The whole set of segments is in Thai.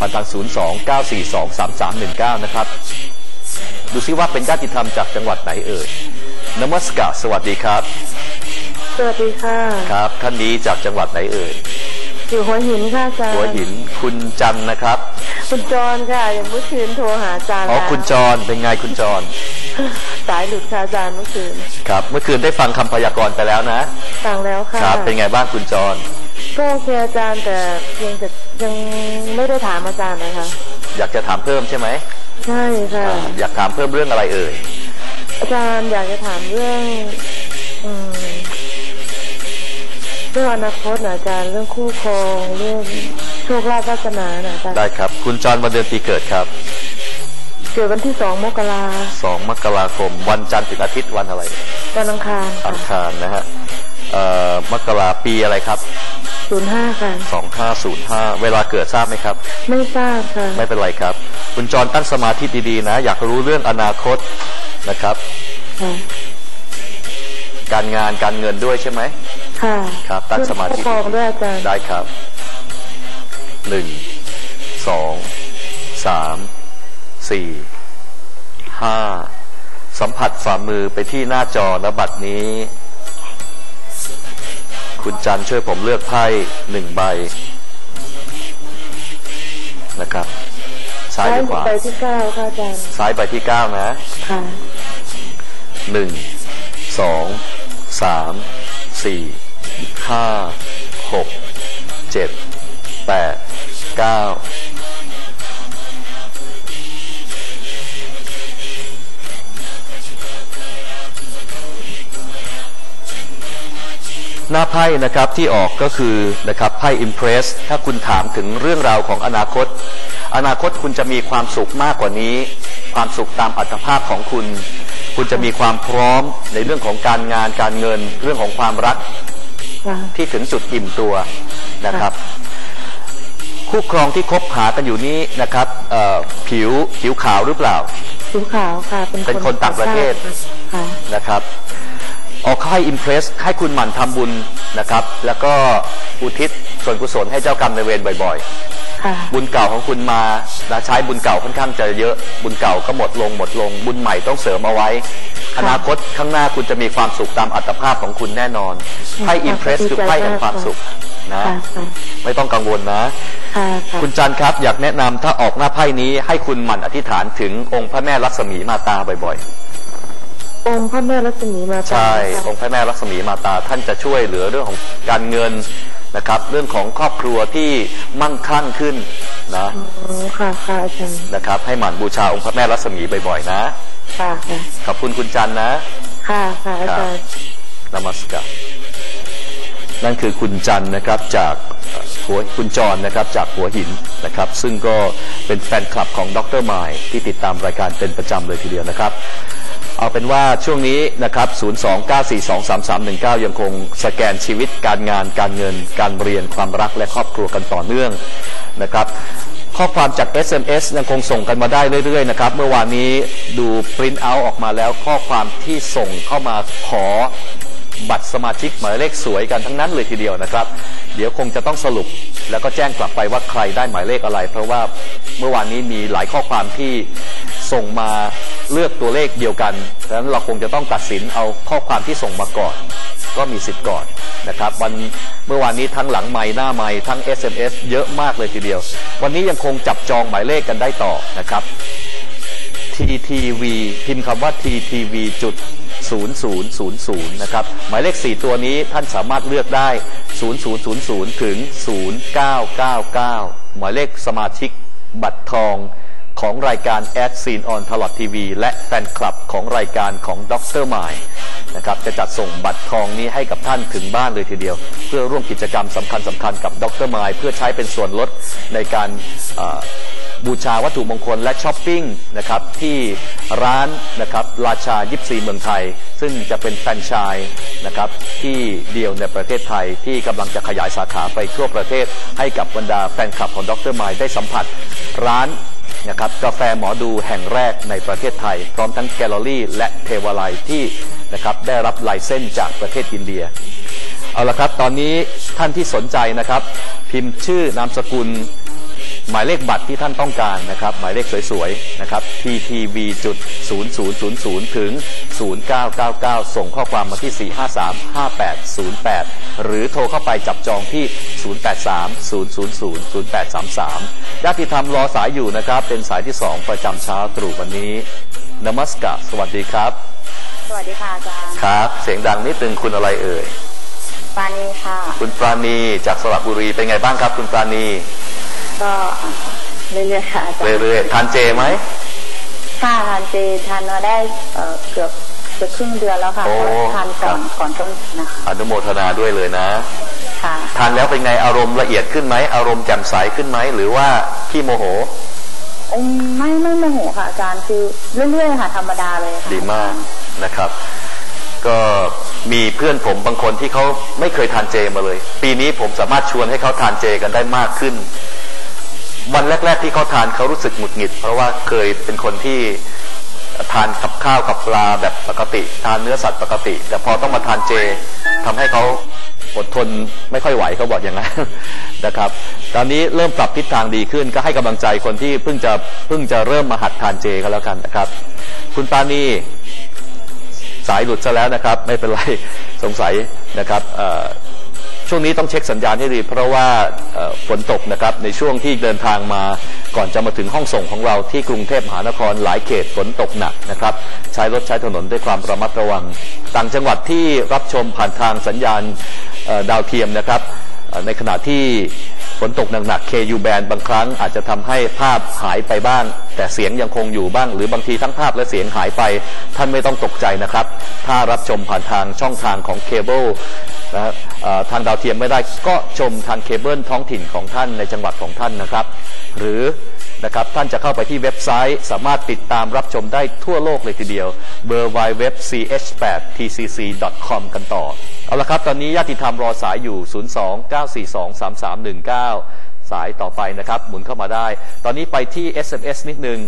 ผ่านทาง 029423319 นะครับ ดูซิว่าเป็นญาติธรรมจากจังหวัดไหนเอ่ยนมัสการสวัสดีครับ สวัสดีค่ะ ครับ ท่านนี้จากจังหวัดไหนเอ่ย อยู่หัวหินค่ะอาจารย์หัวหินคุณจันทร์นะครับ คุณจรค่ะอย่างเมื่อคืนโทรหาอาจารย์อ๋อแล้วคุณจรเป็นไงคุณจร สายหลุดค่ะอาจารย์เมื่อคืน ครับ เมื่อคืนได้ฟังคำพยากรณ์ไปแล้วนะ ฟังแล้วค่ะ ครับ เป็นไงบ้างคุณจร ก็โอเคอาจารย์แต่เพียงแต่ ยังไม่ได้ถามอาจารย์นะคะ อยากจะถามเพิ่มใช่ไหมใช่ค่ะอ่าอยากถามเพิ่มเรื่องอะไรเอ่ย อาจารย์อยากจะถามเรื่องอืมเรื่องอนาคตนะอาจารย์เรื่องคู่ครองเรื่องโชคลาภวาสนานะอาจารย์ได้ครับ คุณจรวันเดือนปีเกิดครับ เกิดวันที่สองมกรา2 มกราคม วันจันทร์ถึงอาทิตย์วันอะไรวันอังคารอัค่ะงคารนะฮะเอ่อมกราปีอะไรครับ ศูนย์ห้าค่ะ 2505 เวลาเกิดทราบไหมครับ ไม่ทราบค่ะ ไม่เป็นไรครับ คุณจรตั้งสมาธิดีๆนะ อยากรู้เรื่องอนาคตนะครับ ค่ะ การงานการเงินด้วยใช่ไหม ค่ะครับตั้งสมาธิ ผู้ปกครองด้วยอาจารย์ ได้ครับ หนึ่ง สอง สาม สี่ ห้า สัมผัสฝ่ามือไปที่หน้าจอและบัดนี้ คุณจันทร์ช่วยผมเลือกไพ่หนึ่งใบนะครับ ซ้ายหรือขวาไปที่เก้าค่ะอาจารย์ซ้ายไปที่เก้านะค่ะหนึ่งสองสามสี่ห้า น้าไพ่นะครับที่ออกก็คือนะครับไพ่ Impress ถ้าคุณถามถึงเรื่องราวของอนาคต อนาคตคุณจะมีความสุขมากกว่านี้ ความสุขตามอัตภาพของคุณ คุณจะมีความพร้อมในเรื่องของการงานการเงิน เรื่องของความรักค่ะที่ถึงจุดอิ่มตัวนะครับ คู่ครองที่คบหากันอยู่นี้นะครับเอ่อผิวผิวขาวหรือเปล่าผิวขาวค่ะ เป็นเป็นคนต่างประเทศค่ะนะครับ ออกให้อิมเพรสให้คุณหมั่นทำบุญนะครับ แล้วก็อุทิศส่วนกุศลให้เจ้ากรรมนายเวรบ่อยค่ะๆบุญเก่าของคุณมานะใช้บุญเก่าค่อนข้างจะเยอะ บุญเก่าก็หมดลงหมดลง บุญใหม่ต้องเสริมเอาไว้ อนาคตข้างหน้าคุณจะมีความสุขตามอัตภาพของคุณแน่นอนไพ่อิมเพรสคือไพ่แห่งความสุขนะค่ะค่ะไม่ต้องกังวลนะค่ะค่ะคุณจันทร์ครับอยากแนะนำถ้าออกหน้าไพ่นี้ให้คุณหมั่นอธิษฐานถึงองค์พระแม่ลักษมีมาตาบ่อยๆ องค์พระแม่รัศมีมาใช่ค่ะองค์พระแม่ลักษมีมาตาท่านจะช่วยเหลือเรื่องของการเงินนะครับ เรื่องของครอบครัวที่มั่งคั่งขึ้นนะอ๋อค่ะค่ะอาจารย์นะครับ ให้หมั่นบูชาองค์พระแม่ลักษมีบ่อยๆนะค่ะค่ะขอบคุณคุณจันทร์นะ ค่ะค่ะอาจารย์นมัสการนั่นคือคุณจันทร์นะครับจากเอ่อหัวคุณจรนะครับจากหัวหินนะครับ ซึ่งก็เป็นแฟนคลับของดรไมล์ที่ติดตามรายการเป็นประจำเลยทีเดียวนะครับ เอาเป็นว่าช่วงนี้นะครับ 029423319 ยังคงสแกนชีวิตการงานการเงิน การเรียนความรักและครอบครัวกันต่อเนื่องนะครับ ข้อความจาก SMS ยังคงส่งกันมาได้เรื่อยๆนะครับ เมื่อวานนี้ดูปริ้นเอาออกมาแล้วข้อความที่ส่งเข้ามาขอบัตรสมาชิกหมายเลขสวยกันทั้งนั้นเลยทีเดียวนะครับ เดี๋ยวคงจะต้องสรุป แล้วก็แจ้งกลับไปว่าใครได้หมายเลขอะไร เพราะว่าเมื่อวานนี้มีหลายข้อความที่ส่งมา เลือกตัวเลขเดียวกันดังนั้นเราคงจะต้องตัดสินเอาข้อความที่ส่งมาก่อน ก็มีสิทธิ์ก่อนนะครับวันเมื่อวานนี้ทั้งหลังไม้หน้าไม้ทั้ง SMS เยอะมากเลยทีเดียว วันนี้ยังคงจับจองหมายเลขกันได้ต่อนะครับ TTV พิมพ์คำว่า TTV จุด0000 นะครับ หมายเลข 4 ตัวนี้ท่านสามารถเลือกได้ 0000 ถึง 0999 หมายเลขสมาชิกบัตรทอง ของรายการแอดซีนออนทลอดทีวีและแฟนคลับของรายการของด็อกเตอรหมายนะครับจะจัดส่งบัตรทองนี้ให้กับท่านถึงบ้านเลยทีเดียว เพื่อร่วมกิจกรรมสำคัญสำคัญกับดรมายเพื่อใช้เป็นส่วนลดในการบูชาวัตถุมงคลและช้อปปิ้งนะครับที่ร้านนะครับราชายิปซีเมืองไทย ซึ่งจะเป็นแฟรนไชส์นะครับที่เดียวในประเทศไทยที่กำลังจะขยายสาขาไปทั่วประเทศ ให้กับบรรดาแฟนคลับของดรไมล์ได้สัมผัสร้าน นะครับกาแฟหมอดูแห่งแรกในประเทศไทย พร้อมทั้งแกลเลอรี่ และเทวาลัยที่นะครับได้รับลายเส้นจากประเทศอินเดีย เอาละครับ ตอนนี้ท่านที่สนใจนะครับ พิมพ์ชื่อนามสกุล หมายเลขบัตรที่ท่านต้องการนะครับ หมายเลขสวยๆนะครับ ttv จุด0000 ถึง 0999 ส่งข้อความมาที่ 4535808 หรือโทรเข้าไปจับจองที่ 0830000833ญาติธรรมรอสายอยู่นะครับ เป็นสายที่ 2 ประจำเช้าตรู่วันนี้นมัสกะสวัสดีครับ สวัสดีค่ะอาจารย์ ครับ เสียงดังนิดนึงคุณอะไรเอ่ย ปานีค่ะ คุณปราณีจากสระบุรีเป็นไงบ้างครับ คุณปราณี ก็เรื่อยๆค่ะอาจารย์เรื่อยๆทานเจไหมค่ะทานเจทานมาได้เอ่อเกือบเกือบครึ่งเดือนแล้วค่ะโอ้เพราะว่าทานก่อนครับก่อนต้นนะคะอนุโมทนาด้วยเลยนะค่ะทานแล้วเป็นไงอารมณ์ละเอียดขึ้นไหมอารมณ์แจ่มใสขึ้นไหมหรือว่าขี้โมโหอืมไม่ไม่โมโหค่ะอาจารย์คือเรื่อยๆค่ะธรรมดาเลยค่ะดีมากนะครับ ก็มีเพื่อนผมบางคนที่เขาไม่เคยทานเจมาเลย ปีนี้ผมสามารถชวนให้เขาทานเจกันได้มากขึ้น วันแรก ๆ ที่เขาทานเขารู้สึกหงุดหงิด เพราะว่าเคยเป็นคนที่ทานกับข้าวกับปลาแบบปกติ ทานเนื้อสัตว์ปกติ แต่พอต้องมาทานเจทำให้เขาอดทนไม่ค่อยไหวเขาบอกอย่างนั้นนะครับ ตอนนี้เริ่มปรับทิศทางดีขึ้น ก็ให้กำลังใจคนที่เพิ่งจะเพิ่งจะเริ่มมาหัดทานเจกันแล้วกันนะครับ คุณปานีสายหลุดซะแล้วนะครับ ไม่เป็นไรสงสัยนะครับเอ่อ ช่วงนี้ต้องเช็คสัญญาณให้ดี เพราะว่าฝนตกนะครับในช่วงที่เดินทางมาก่อนจะมาถึงห้องส่งของเราที่กรุงเทพมหานครหลายเขตฝนตกหนักนะครับ ใช้รถใช้ถนนด้วยความระมัดระวัง ต่างจังหวัดที่รับชมผ่านทางสัญญาณดาวเทียมนะครับในขณะที่ ฝนตกหนักๆเคยูแบนบางครั้งอาจจะทำให้ภาพหายไปบ้าง แต่เสียงยังคงอยู่บ้าง หรือบางทีทั้งภาพและเสียงหายไป ท่านไม่ต้องตกใจนะครับ ถ้ารับชมผ่านทางช่องทางของเคเบิลนะฮะทางดาวเทียมไม่ได้ก็ชมทางเคเบิลท้องถิ่นของท่านในจังหวัดของท่านนะครับ หรือ นะครับท่านจะเข้าไปที่เว็บไซต์ สามารถติดตามรับชมได้ทั่วโลกเลยทีเดียว b r y w e b ch8tcc.com กันต่อ เอาละครับตอนนี้ญาติธรรมรอสายอยู่ 02-942-3319 สายต่อไปนะครับหมุนเข้ามาได้ ตอนนี้ไปที่ SMS นิดนึง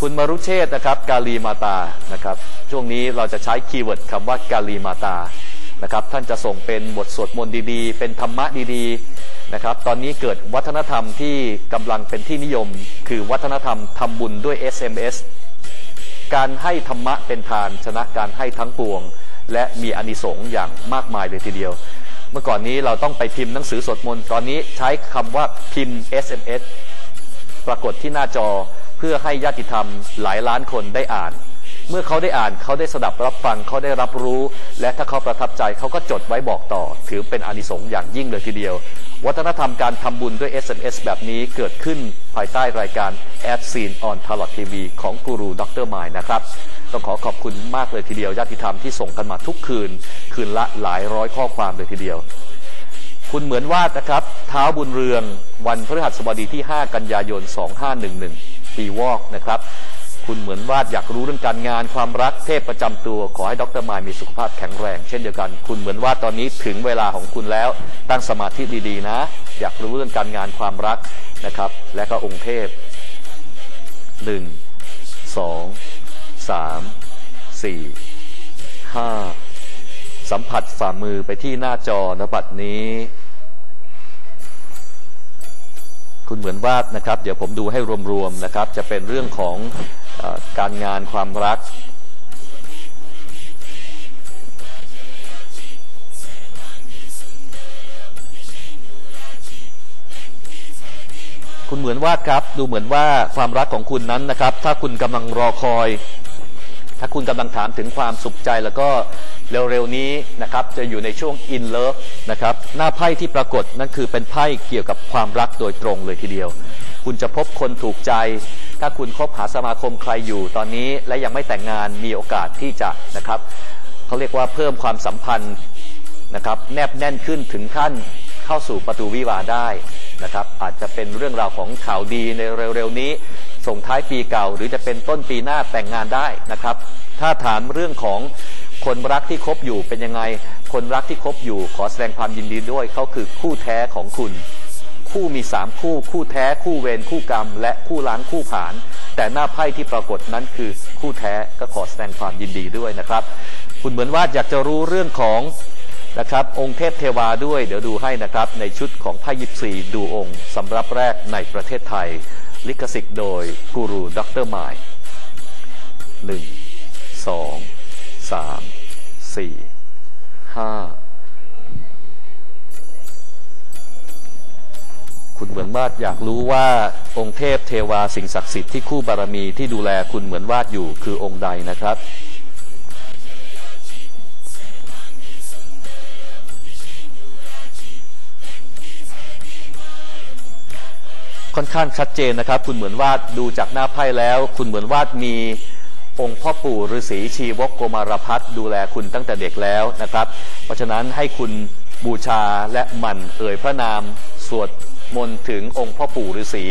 คุณมารุเชษนะครับกาลีมาตานะครับช่วงนี้เราจะใช้คีย์เวิร์ดคำว่ากาลีมาตา นะครับท่านจะส่งเป็นบทสวดมนต์ดีๆ เป็นธรรมะดีๆนะครับตอนนี้เกิดวัฒนธรรมที่กำลังเป็นที่นิยม คือวัฒนธรรมทำบุญด้วย SMS การให้ธรรมะเป็นทานชนะการให้ทั้งปวง และมีอานิสงส์อย่างมากมายเลยทีเดียว เมื่อก่อนนี้เราต้องไปพิมพ์หนังสือสวดมนต์ตอนนี้ใช้คำว่าพิมพ์ SMS ปรากฏที่หน้าจอเพื่อให้ญาติธรรมหลายล้านคนได้อ่าน เมื่อเขาได้อ่านเขาได้สดับรับฟังเขาได้รับรู้ และถ้าเขาประทับใจเขาก็จดไว้บอกต่อ ถือเป็นอานิสงส์อย่างยิ่งเลยทีเดียว วัฒนธรรมการทำบุญด้วย SMS แบบนี้เกิดขึ้นภายใต้รายการ a d s e e n on t a l o t TV ของกูรูดรมายนะครับ ต้องขอขอบคุณมากเลยทีเดียวญาติธรรมที่ส่งกันมาทุกคืน คืนละหลายร้อยข้อความเลยทีเดียวคุณเหมือนวาดนะครับเท้าบุญเรืองวันพฤหัสบดีที่ 5 กันยายน 2511 ปีวอกนะครับ คุณเหมือนวาดอยากรู้เรื่องการงานความรักเทพประจำตัว ขอให้ดรมายมีสุขภาพแข็งแรง เช่นเดียวกัน คุณเหมือนวาดตอนนี้ถึงเวลาของคุณแล้ว ตั้งสมาธิดีๆนะ อยากรู้เรื่องการงานความรักนะครับ และก็องค์เทพหนึ่งสองสามสี่ห้าสัมผัสฝ่ามือไปที่หน้าจอนบัดนี้ คุณเหมือนวาดนะครับ เดี๋ยวผมดูให้รวมๆนะครับ จะเป็นเรื่องของอการงานความรัก คุณเหมือนว่าครับ ดูเหมือนว่าความรักของคุณนั้นนะครับ ถ้าคุณกำลังรอคอย ถ้าคุณกำลังถามถึงความสุขใจแล้วก็เร็วๆนี้นะครับจะอยู่ในช่วง in love นะครับหน้าไพ่ที่ปรากฏนั่นคือเป็นไพ่เกี่ยวกับความรักโดยตรงเลยทีเดียว คุณจะพบคนถูกใจ ถ้าคุณคบหาสมาคมใครอยู่ตอนนี้และยังไม่แต่งงานมีโอกาสที่จะนะครับเขาเรียกว่าเพิ่มความสัมพันธ์นะครับแนบแน่นขึ้นถึงขั้นเข้าสู่ประตูวิวาได้ นะครับ อาจจะเป็นเรื่องราวของข่าวดีในเร็วๆนี้ ส่งท้ายปีเก่า หรือจะเป็นต้นปีหน้าแต่งงานได้นะครับ ถ้าถามเรื่องของคนรักที่คบอยู่เป็นยังไง คนรักที่คบอยู่ขอแสดงความยินดีด้วยเขาคือคู่แท้ของคุณ คู่มีสามคู่ คู่แท้ คู่เวรคู่กรรม และคู่ล้างคู่ผาน แต่หน้าไพ่ที่ปรากฏนั้นคือคู่แท้ก็ขอแสดงความยินดีด้วยนะครับ คุณเหมือนว่าอยากจะรู้เรื่องของ นะครับ องค์เทพเทวาด้วยเดี๋ยวดูให้นะครับ ในชุดของไพ่ยิปซีดูองค์สำรับแรกในประเทศไทย ลิขสิทธิ์โดยกูรูด็อกเตอรหมายหนึ่งสองสามสี่ห้าคุณเหมือนวาดอยากรู้ว่าองค์เทพเทวาสิ่งศักดิ์สิทธิ์ที่คู่บารมีที่ดูแลคุณเหมือนวาดอยู่คือองค์ใดนะครับ อนข้างชัดเจนนะครับ คุณเหมือนวาดดูจากหน้าไพ่แล้ว คุณเหมือนวาดมีองค์พ่อปู่ฤาษีชีวกโกมารพัฒดูแลคุณตั้งแต่เด็กแล้วนะครับ เพราะฉะนั้นให้คุณบูชาและหมั่นเอ่ยพระนาม สวดมนต์ถึงองค์พ่อปู่ฤาษี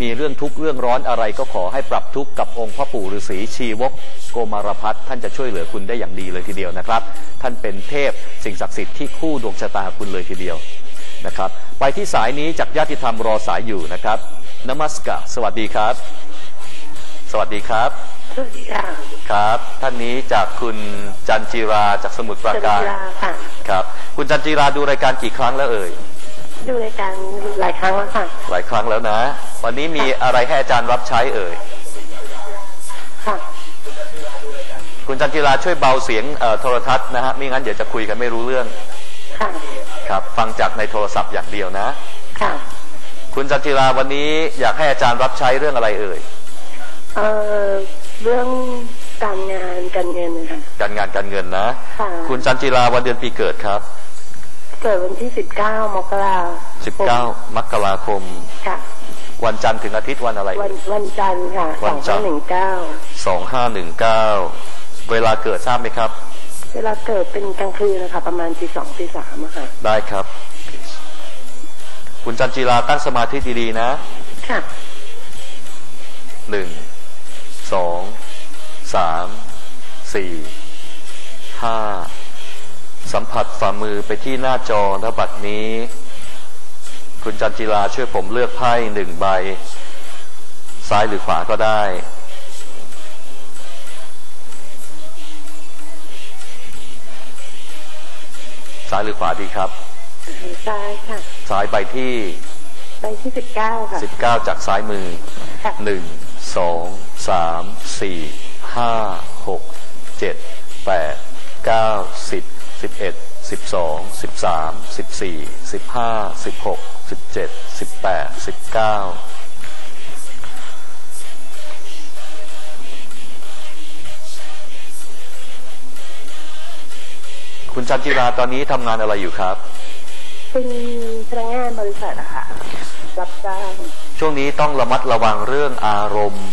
มีเรื่องทุกข์เรื่องร้อนอะไรก็ขอให้ปรับทุกข์กับองค์พ่อปู่ฤาษีชีวกโกมารพัฒท่านจะช่วยเหลือคุณได้อย่างดีเลยทีเดียวนะครับ ท่านเป็นเทพสิ่งศักดิ์สิทธิ์ที่คู่ดวงชะตาคุณเลยทีเดียว นะครับ ไปที่สายนี้จากญาติธรรมรอสายอยู่นะครับนมัสกะสวัสดีครับ สวัสดีครับสวัสดีค่ะครับ ท่านนี้จากคุณจันจีราจากสมุทรปราการจันจิราค่ะครับ คุณจันจีราดูรายการกี่ครั้งแล้วเอ่ยดูรายการหลายครั้งแล้วค่ะ หลายครั้งแล้วนะ วันนี้มีอะไรให้อาจารย์รับใช้เอ่ยค่ะคุณจันจีราช่วยเบาเสียงเอ่อโทรทัศน์นะฮะไม่งั้นเดี๋ยวจะคุยกันไม่รู้เรื่องค่ะ ครับ ฟังจากในโทรศัพท์อย่างเดียวนะ ค่ะ คุณจันจีราวันนี้อยากให้อาจารย์รับใช้เรื่องอะไรเอ่ย เอ่อ เรื่องการงานการเงินนะคะการงานการเงินนะ ค่ะ คุณจันจีราวันเดือนปีเกิดครับ เกิดวันที่19มกราคม19มกราคม ค่ะ วันจันทร์ถึงอาทิตย์วันอะไร วันวันจันทร์ค่ะวันจันทร์2519 2519เวลาเกิดทราบไหมครับ เวลาเกิดเป็นกลางคืนนะคะประมาณตีสองตีสามอะค่ะ ได้ครับ คุณจันจีราตั้งสมาธิดีๆนะ ค่ะหนึ่งสองสามสี่ห้าสัมผัสฝ่ามือไปที่หน้าจอณบัดนี้ คุณจันจิราช่วยผมเลือกไพ่หนึ่งใบ ซ้ายหรือขวาก็ได้ ซ้ายหรือขวาดีครับ ซ้ายค่ะ ซ้ายใบที่ใบที่19ค่ะ19จากซ้ายมือค่ะหนึ่งสองสามสี่ห้าหกเจ็ดแปดเก้าสิบสิบเอ็ดสิบสองสิบสามสิบสี่สิบห้าสิบหกสิบเจ็ดสิบแปดสิบเก้า คุณจันจิราตอนนี้ทำงานอะไรอยู่ครับ เป็นพนักงานบริษัทอะค่ะรับจ้างช่วงนี้ต้องระมัดระวังเรื่องอารมณ์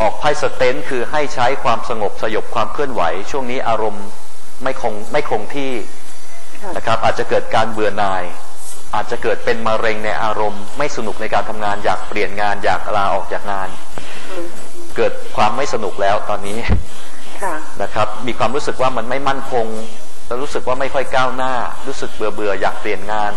ออกไพ่สเตนท์คือให้ใช้ความสงบสยบความเคลื่อนไหว ช่วงนี้อารมณ์ไม่คงไม่คงที่ค่ะนะครับ อาจจะเกิดการเบื่อหน่าย อาจจะเกิดเป็นมะเร็งในอารมณ์ ไม่สนุกในการทำงานอยากเปลี่ยนงานอยากลาออกจากงานอืมเกิดความไม่สนุกแล้วตอนนี้ค่ะนะครับ มีความรู้สึกว่ามันไม่มั่นคง แล้วรู้สึกว่าไม่ค่อยก้าวหน้า รู้สึกเบื่อเบื่ออยากเปลี่ยนงาน